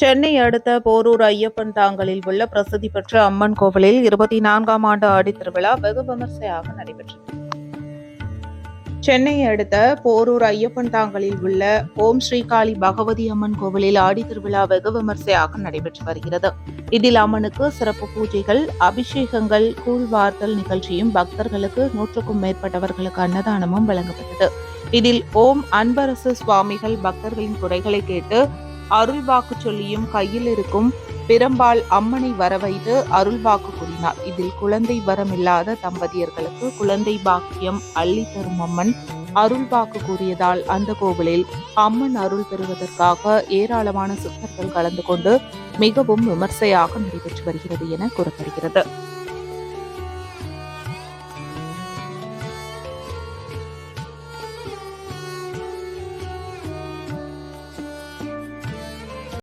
சென்னை அடுத்த போரூர் ஐயப்பன் தாங்கலில் உள்ள பிரசித்தி பெற்ற அம்மன் கோவிலில் இருபத்தி நான்காம் ஆண்டு ஆடித் திருவிழா வெகு விமர்சையாக நடைபெற்றது. சென்னை அடுத்த போரூர் ஐயப்பன் தாங்கலில் உள்ள ஓம் ஸ்ரீகாளி பகவதி அம்மன் கோவிலில் ஆடி திருவிழா வெகு விமர்சையாக நடைபெற்று வருகிறது. இதில் அம்மனுக்கு சிறப்பு பூஜைகள் அபிஷேகங்கள் கூழ்வார்த்தல் நிகழ்ச்சியும் பக்தர்களுக்கு நூற்றுக்கும் மேற்பட்டவர்களுக்கு அன்னதானமும் வழங்கப்பட்டது. இதில் ஓம் அன்பரசு சுவாமிகள் பக்தர்களின் குறைகளை கேட்டு அருள் வாக்கு சொல்லியும் கையில் இருக்கும் பிரம்பால் அம்மனை வரவைத்து அருள் வாக்கு கூறினார். இதில் குழந்தை வரமில்லாத தம்பதியர்களுக்கு குழந்தை பாக்கியம் அள்ளி தரும் அம்மன் அருள் வாக்கு கூறியதால் அந்த கோவிலில் அம்மன் அருள் பெறுவதற்காக ஏராளமான சித்தர்கள் கலந்து கொண்டு மிகவும் விமர்சையாக நடைபெற்று வருகிறது என கூறப்படுகிறது.